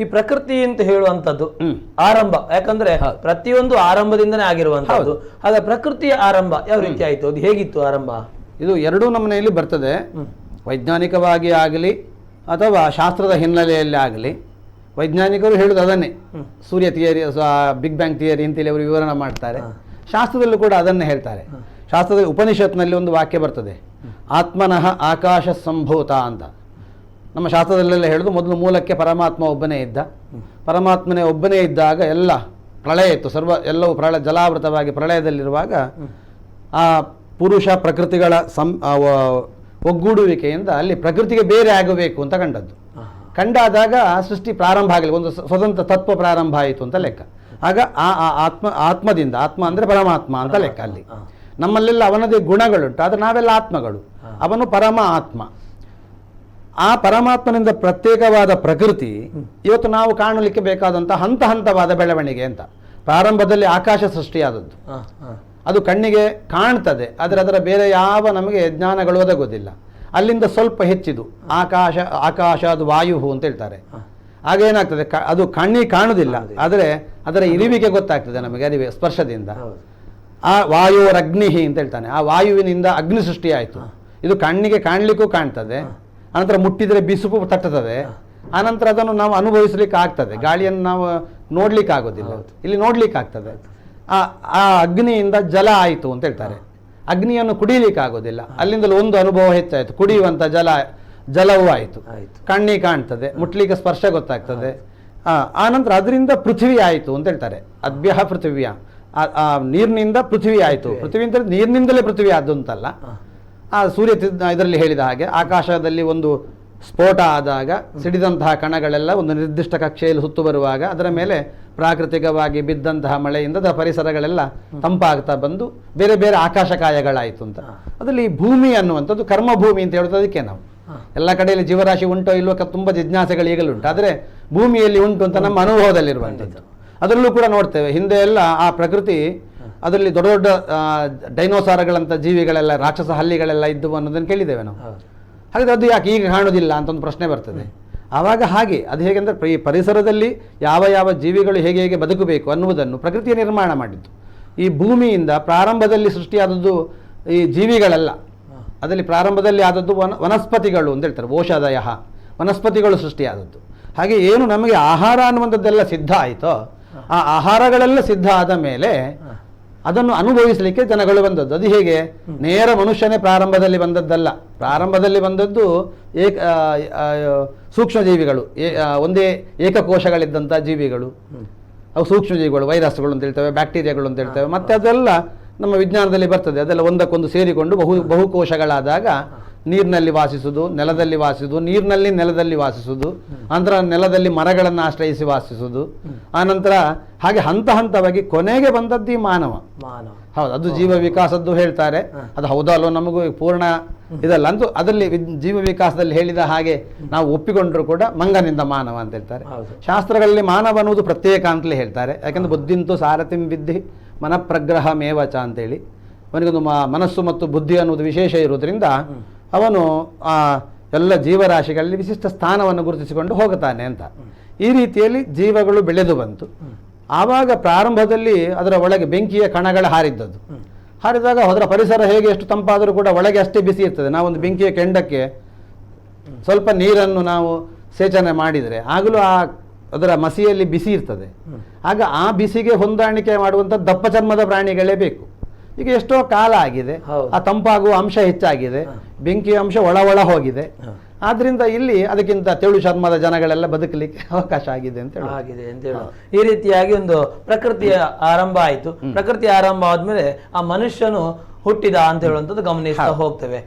ಈ ಪ್ರಕೃತಿ ಅಂತ ಹೇಳುವಂತದ್ದು. ಆರಂಭ. ಯಾಕಂದ್ರೆ ಪ್ರತಿಯೊಂದು ಆರಂಭದಿಂದನೇ ಆಗಿರುವಂತದ್ದು ಹಾಗೆ ಪ್ರಕೃತಿಯ ಆರಂಭ ಯಾವ ರೀತಿ ಆಯ್ತು ಅದು ಹೇಗಿತ್ತು ಆರಂಭ? ಇದು ಎರಡೂ ನಮನೆಯಲ್ಲಿ ಬರ್ತದೆ. ವೈಜ್ಞಾನಿಕವಾಗಿ ಆಗಲಿ ಅಥವಾ ಶಾಸ್ತ್ರದ ಹಿನ್ನೆಲೆಯಲ್ಲಿ ಆಗಲಿ ವೈಜ್ಞಾನಿಕರು ಹೇಳುದು ಅದನ್ನೇ. ಸೂರ್ಯ ಥಿಯರಿ ಬಿಗ್ ಬ್ಯಾಂಗ್ ಥಿಯರಿ ಅಂತೇಳಿ ಅವರು ವಿವರಣೆ ಮಾಡ್ತಾರೆ. ಶಾಸ್ತ್ರದಲ್ಲೂ ಕೂಡ ಅದನ್ನೇ ಹೇಳ್ತಾರೆ. ಶಾಸ್ತ್ರದ ಉಪನಿಷತ್ನಲ್ಲಿ ಒಂದು ವಾಕ್ಯ ಬರ್ತದೆ. ಆತ್ಮನಃ ಆಕಾಶ ಸಂಭೂತ ಅಂತ. ನಮ್ಮ ಶಾಸ್ತ್ರದಲ್ಲೆಲ್ಲ ಹೇಳೋದು ಮೊದಲು ಮೂಲಕ್ಕೆ ಪರಮಾತ್ಮ ಒಬ್ಬನೇ ಇದ್ದ. ಪರಮಾತ್ಮನೇ ಒಬ್ಬನೇ ಇದ್ದಾಗ ಎಲ್ಲ ಪ್ರಳಯ ಇತ್ತು. ಸರ್ವ ಎಲ್ಲವೂ ಪ್ರಳಯ ಜಲಾವೃತವಾಗಿ ಪ್ರಳಯದಲ್ಲಿರುವಾಗ ಆ ಪುರುಷ ಪ್ರಕೃತಿಗಳ ಸಂ ಒಗ್ಗೂಡುವಿಕೆಯಿಂದ ಅಲ್ಲಿ ಪ್ರಕೃತಿಗೆ ಬೇರೆ ಆಗಬೇಕು ಅಂತ ಕಂಡದ್ದು. ಕಂಡಾದಾಗ ಆ ಸೃಷ್ಟಿ ಪ್ರಾರಂಭ ಆಗಲಿ ಒಂದು ಸ್ವತಂತ್ರ ತತ್ವ ಪ್ರಾರಂಭ ಆಯಿತು ಅಂತ ಲೆಕ್ಕ. ಆಗ ಆ ಆ ಆತ್ಮ ಆತ್ಮದಿಂದ ಆತ್ಮ ಅಂದರೆ ಪರಮಾತ್ಮ ಅಂತ ಲೆಕ್ಕ ಅಲ್ಲಿ. ನಮ್ಮಲ್ಲೆಲ್ಲ ಅವನದೇ ಗುಣಗಳುಂಟು ಆದರೆ ನಾವೆಲ್ಲ ಆತ್ಮಗಳು. ಅವನು ಪರಮ ಆತ್ಮ ಆ ಪರಮಾತ್ಮನಿಂದ ಪ್ರತ್ಯೇಕವಾದ ಪ್ರಕೃತಿ ಇವತ್ತು ನಾವು ಕಾಣಲಿಕ್ಕೆ ಬೇಕಾದಂಥ ಹಂತ ಹಂತವಾದ ಬೆಳವಣಿಗೆ ಅಂತ. ಪ್ರಾರಂಭದಲ್ಲಿ ಆಕಾಶ ಸೃಷ್ಟಿಯಾದದ್ದು. ಅದು ಕಣ್ಣಿಗೆ ಕಾಣ್ತದೆ ಆದರೆ ಅದರ ಬೇರೆ ಯಾವ ನಮಗೆ ಜ್ಞಾನಗಳು ಒದಗೋದಿಲ್ಲ ಅಲ್ಲಿಂದ ಸ್ವಲ್ಪ ಹೆಚ್ಚಿದು ಆಕಾಶ ಆಕಾಶ ಅದು ವಾಯು ಅಂತ ಹೇಳ್ತಾರೆ. ಆಗ ಏನಾಗ್ತದೆ ಅದು ಕಣ್ಣಿಗೆ ಕಾಣುವುದಿಲ್ಲ ಆದರೆ ಅದರ ಇರಿವಿಗೆ ಗೊತ್ತಾಗ್ತದೆ ನಮಗೆ ಅರಿವೆ ಸ್ಪರ್ಶದಿಂದ. ಆ ಆ ವಾಯುರಗ್ನಿಹಿ ಅಂತ ಹೇಳ್ತಾನೆ ಆ ವಾಯುವಿನಿಂದ ಅಗ್ನಿ ಸೃಷ್ಟಿಯಾಯಿತು ಇದು ಕಣ್ಣಿಗೆ ಕಾಣಲಿಕ್ಕೂ ಕಾಣ್ತದೆ ಅನಂತರ ಮುಟ್ಟಿದರೆ ಬಿಸುಪು ತಟ್ಟುತ್ತದೆ. ಆನಂತರ ಅದನ್ನು ನಾವು ಅನುಭವಿಸಲಿಕ್ಕೆ ಆಗ್ತದೆ. ಗಾಳಿಯನ್ನು ನಾವು ನೋಡ್ಲಿಕ್ಕೆ ಆಗೋದಿಲ್ಲ. ಇಲ್ಲಿ ನೋಡ್ಲಿಕ್ಕೆ ಆಗ್ತದೆ. ಆ ಆ ಅಗ್ನಿಯಿಂದ ಜಲ ಆಯಿತು ಅಂತ ಹೇಳ್ತಾರೆ. ಅಗ್ನಿಯನ್ನು ಕುಡಿಲಿಕ್ಕೆ ಆಗೋದಿಲ್ಲ. ಅಲ್ಲಿಂದಲೂ ಒಂದು ಅನುಭವ ಹೆಚ್ಚಾಯಿತು. ಕುಡಿಯುವಂಥ ಜಲ ಜಲವೂ ಆಯಿತು. ಕಣ್ಣಿ ಕಣ್ಣಿಗೆ ಕಾಣ್ತದೆ ಮುಟ್ಲಿಕ್ಕೆ ಸ್ಪರ್ಶ ಗೊತ್ತಾಗ್ತದೆ. ಆ ಆನಂತರ ಅದರಿಂದ ಪೃಥ್ವಿ ಆಯಿತು ಅಂತ ಹೇಳ್ತಾರೆ. ಅದ್ಭ್ಯ ಪೃಥ್ವಿಯ. ನೀರಿನಿಂದ ಪೃಥ್ವಿ ಆಯಿತು. ಪೃಥ್ವಿ ಅಂತ ನೀರಿನಿಂದಲೇ ಪೃಥ್ವಿ ಆದಂತಲ್ಲ ಅಂತಲ್ಲ. ಆ ಸೂರ್ಯ ಇದರಲ್ಲಿ ಹೇಳಿದ ಹಾಗೆ, ಆಕಾಶದಲ್ಲಿ ಒಂದು ಸ್ಫೋಟ ಆದಾಗ, ಸಿಡಿದಂತಹ ಕಣಗಳೆಲ್ಲ ಒಂದು ನಿರ್ದಿಷ್ಟ ಕಕ್ಷೆಯಲ್ಲಿ ಸುತ್ತು ಬರುವಾಗ ಅದರ ಮೇಲೆ ಪ್ರಾಕೃತಿಕವಾಗಿ ಬಿದ್ದಂತಹ ಮಳೆಯಿಂದ ಪರಿಸರಗಳೆಲ್ಲ ತಂಪಾಗ್ತಾ ಬಂದು ಬೇರೆ ಬೇರೆ ಆಕಾಶಕಾಯಗಳಾಯಿತು ಅಂತ. ಅದರಲ್ಲಿ ಭೂಮಿ ಅನ್ನುವಂಥದ್ದು ಕರ್ಮಭೂಮಿ ಅಂತ ಹೇಳೋದು ಅದಕ್ಕೆ ನಾವು. ಎಲ್ಲ ಕಡೆಯಲ್ಲಿ ಜೀವರಾಶಿ ಉಂಟೋ ಇಲ್ವೋ ತುಂಬ ಜಿಜ್ಞಾಸೆಗಳು ಈಗಲುಂಟು. ಆದರೆ ಭೂಮಿಯಲ್ಲಿ ಉಂಟು ಅಂತ ನಮ್ಮ ಅನುಭವದಲ್ಲಿರುವಂಥದ್ದು. ಅದರಲ್ಲೂ ಕೂಡ ನೋಡ್ತೇವೆ, ಹಿಂದೆ ಎಲ್ಲ ಆ ಪ್ರಕೃತಿ ಅದರಲ್ಲಿ ದೊಡ್ಡ ದೊಡ್ಡ ಡೈನೋಸಾರ್ಗಳಂಥ ಜೀವಿಗಳೆಲ್ಲ ರಾಕ್ಷಸ ಹಲ್ಲಿಗಳೆಲ್ಲ ಇದ್ದವು ಅನ್ನೋದನ್ನು ಕೇಳಿದ್ದೇವೆ ನಾವು. ಹಾಗಾದರೆ ಹಾಗಾದ್ರೆ ಅದು ಯಾಕೆ ಈಗ ಕಾಣೋದಿಲ್ಲ ಅಂತ ಒಂದು ಪ್ರಶ್ನೆ ಬರ್ತದೆ. ಆವಾಗ ಹಾಗೆ ಅದು ಹೇಗೆಂದರೆ ಈ ಪರಿಸರದಲ್ಲಿ ಯಾವ ಯಾವ ಜೀವಿಗಳು ಹೇಗೆ ಹೇಗೆ ಬದುಕಬೇಕು ಅನ್ನುವುದನ್ನು ಪ್ರಕೃತಿಯ ನಿರ್ಮಾಣ ಮಾಡಿದ್ದು. ಈ ಭೂಮಿಯಿಂದ ಪ್ರಾರಂಭದಲ್ಲಿ ಸೃಷ್ಟಿಯಾದದ್ದು ಈ ಜೀವಿಗಳಲ್ಲ. ಅದರಲ್ಲಿ ಪ್ರಾರಂಭದಲ್ಲಿ ಆದದ್ದು ವನ ವನಸ್ಪತಿಗಳು ಅಂತ ಹೇಳ್ತಾರೆ ಓಷಧಯ ವನಸ್ಪತಿಗಳು ಸೃಷ್ಟಿಯಾದದ್ದು. ಹಾಗೆ ಏನು ನಮಗೆ ಆಹಾರ ಅನ್ನುವಂಥದ್ದೆಲ್ಲ ಸಿದ್ಧ ಆಯಿತೋ ಆ ಆಹಾರಗಳೆಲ್ಲ ಸಿದ್ಧ ಆದ ಮೇಲೆ ಅದನ್ನು ಅನುಭವಿಸಲಿಕ್ಕೆ ಜನಗಳು ಬಂದದ್ದು. ಅದು ಹೇಗೆ? ನೇರ ಮನುಷ್ಯನೇ ಪ್ರಾರಂಭದಲ್ಲಿ ಬಂದದ್ದಲ್ಲ. ಪ್ರಾರಂಭದಲ್ಲಿ ಬಂದದ್ದು ಏಕ ಆ, ಆ, ಸೂಕ್ಷ್ಮ ಜೀವಿಗಳು ಏ- ಆ, ಒಂದೇ ಏಕಕೋಶಗಳಿದ್ದಂಥ ಜೀವಿಗಳು. ಅವು ಸೂಕ್ಷ್ಮಜೀವಿಗಳು ವೈರಸ್ಗಳು ಅಂತ ಹೇಳ್ತೇವೆ ಬ್ಯಾಕ್ಟೀರಿಯಾಗಳು ಅಂತ ಹೇಳ್ತವೆ. ಮತ್ತೆ ಅದೆಲ್ಲ ನಮ್ಮ ವಿಜ್ಞಾನದಲ್ಲಿ ಬರ್ತದೆ. ಅದೆಲ್ಲ ಒಂದಕ್ಕೊಂದು ಸೇರಿಕೊಂಡು ಬಹು ಬಹುಕೋಶಗಳಾದಾಗ ನೀರಿನಲ್ಲಿ ವಾಸಿಸುವುದು ನೆಲದಲ್ಲಿ ವಾಸಿಸುವುದು ನೀರಿನಲ್ಲಿ ನೆಲದಲ್ಲಿ ವಾಸಿಸುವುದು ನಂತರ ನೆಲದಲ್ಲಿ ಮರಗಳನ್ನು ಆಶ್ರಯಿಸಿ ವಾಸಿಸುವುದು ಆನಂತರ ಹಾಗೆ ಹಂತ ಹಂತವಾಗಿ ಕೊನೆಗೆ ಬಂದದ್ದು ಈ ಮಾನವ. ಮಾನವ. ಹೌದು ಅದು ಜೀವ ವಿಕಾಸದ್ದು ಹೇಳ್ತಾರೆ. ಅದು ಹೌದಾ ಅಲ್ಲೋ ನಮಗೂ ಪೂರ್ಣ ಇದಲ್ಲ. ಅಂತೂ ಅದರಲ್ಲಿ ಜೀವ ವಿಕಾಸದಲ್ಲಿ ಹೇಳಿದ ಹಾಗೆ ನಾವು ಒಪ್ಪಿಕೊಂಡ್ರು ಕೂಡ ಮಂಗನಿಂದ ಮಾನವ ಅಂತ ಹೇಳ್ತಾರೆ. ಶಾಸ್ತ್ರಗಳಲ್ಲಿ ಮಾನವ ಅನ್ನುವುದು ಪ್ರತ್ಯೇಕ ಅಂತಲೇ ಹೇಳ್ತಾರೆ. ಯಾಕಂದ್ರೆ ಬುದ್ಧಿಂತು ಸಾರಥಿಂ ವಿದ್ಧಿ ಮನಪ್ರಗ್ರಹ ಮೇವಚ ಅಂತೇಳಿ. ಅವನಿಗೊಂದು ಮನಸ್ಸು ಮತ್ತು ಬುದ್ಧಿ ಅನ್ನೋದು ವಿಶೇಷ ಇರುವುದರಿಂದ ಅವನು ಆ ಎಲ್ಲ ಜೀವರಾಶಿಗಳಲ್ಲಿ ವಿಶಿಷ್ಟ ಸ್ಥಾನವನ್ನು ಗುರುತಿಸಿಕೊಂಡು ಹೋಗುತ್ತಾನೆ ಅಂತ. ಈ ರೀತಿಯಲ್ಲಿ ಜೀವಗಳು ಬೆಳೆದು ಬಂತು. ಆವಾಗ ಪ್ರಾರಂಭದಲ್ಲಿ ಅದರ ಒಳಗೆ ಬೆಂಕಿಯ ಕಣಗಳು ಹಾರಿದ್ದದ್ದು. ಹಾರಿದಾಗ ಅದರ ಪರಿಸರ ಹೇಗೆ ಎಷ್ಟು ತಂಪಾದರೂ ಕೂಡ ಒಳಗೆ ಅಷ್ಟೇ ಬಿಸಿ ಇರ್ತದೆ. ನಾವೊಂದು ಬೆಂಕಿಯ ಕೆಂಡಕ್ಕೆ ಸ್ವಲ್ಪ ನೀರನ್ನು ನಾವು ಸೇಚನೆ ಮಾಡಿದರೆ ಆಗಲೂ ಆ ಅದರ ಮಸಿಯಲ್ಲಿ ಬಿಸಿ ಇರ್ತದೆ. ಆಗ ಆ ಬಿಸಿಗೆ ಹೊಂದಾಣಿಕೆ ಮಾಡುವಂಥ ದಪ್ಪ ಚರ್ಮದ ಪ್ರಾಣಿಗಳೇ ಬೇಕು. ಈಗ ಎಷ್ಟೋ ಕಾಲ ಆಗಿದೆ. ಆ ತಂಪಾಗುವ ಅಂಶ ಹೆಚ್ಚಾಗಿದೆ. ಬೆಂಕಿಯ ಅಂಶ ಒಳ ಒಳ ಹೋಗಿದೆ. ಆದ್ರಿಂದ ಇಲ್ಲಿ ಅದಕ್ಕಿಂತ ತೆಳು ಶರ್ಮದ ಜನಗಳೆಲ್ಲ ಬದುಕಲಿಕ್ಕೆ ಅವಕಾಶ ಆಗಿದೆ ಅಂತ ಹೇಳಿ ಆಗಿದೆ ಅಂತ ಹೇಳಿ ಈ ರೀತಿಯಾಗಿ ಒಂದು ಪ್ರಕೃತಿಯ ಆರಂಭ ಆಯಿತು. ಪ್ರಕೃತಿ ಆರಂಭ ಆದ್ಮೇಲೆ ಆ ಮನುಷ್ಯನು ಹುಟ್ಟಿದ ಅಂತ ಹೇಳುವಂಥದ್ದು ಗಮನಿಸ್ತಾ ಹೋಗ್ತೇವೆ.